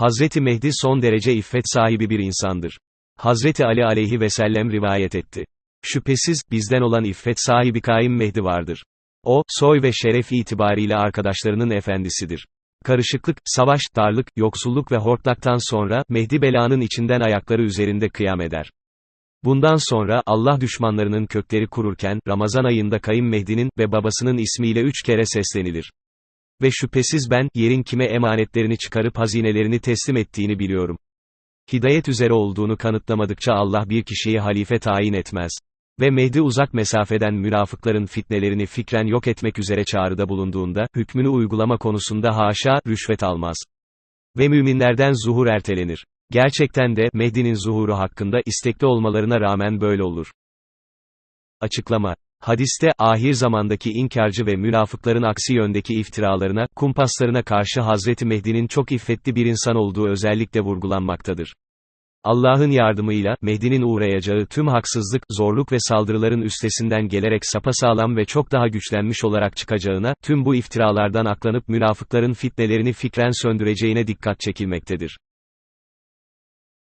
Hazreti Mehdi son derece iffet sahibi bir insandır. Hazreti Ali aleyhi ve sellem rivayet etti. Şüphesiz, bizden olan iffet sahibi Kaim Mehdi vardır. O, soy ve şeref itibariyle arkadaşlarının efendisidir. Karışıklık, savaş, darlık, yoksulluk ve hortlaktan sonra, Mehdi belanın içinden ayakları üzerinde kıyam eder. Bundan sonra, Allah düşmanlarının kökleri kururken, Ramazan ayında Kayım Mehdi'nin ve babasının ismiyle üç kere seslenilir. Ve şüphesiz ben, yerin kime emanetlerini çıkarıp hazinelerini teslim ettiğini biliyorum. Hidayet üzere olduğunu kanıtlamadıkça Allah bir kişiyi halife tayin etmez. Ve Mehdi uzak mesafeden münafıkların fitnelerini fikren yok etmek üzere çağrıda bulunduğunda, hükmünü uygulama konusunda haşa, rüşvet almaz. Ve müminlerden zuhur ertelenir. Gerçekten de, Mehdi'nin zuhuru hakkında istekli olmalarına rağmen böyle olur. Açıklama Hadiste, ahir zamandaki inkarcı ve münafıkların aksi yöndeki iftiralarına, kumpaslarına karşı Hazreti Mehdi'nin çok iffetli bir insan olduğu özellikle vurgulanmaktadır. Allah'ın yardımıyla, Mehdi'nin uğrayacağı tüm haksızlık, zorluk ve saldırıların üstesinden gelerek sapasağlam ve çok daha güçlenmiş olarak çıkacağına, tüm bu iftiralardan aklanıp münafıkların fitnelerini fikren söndüreceğine dikkat çekilmektedir.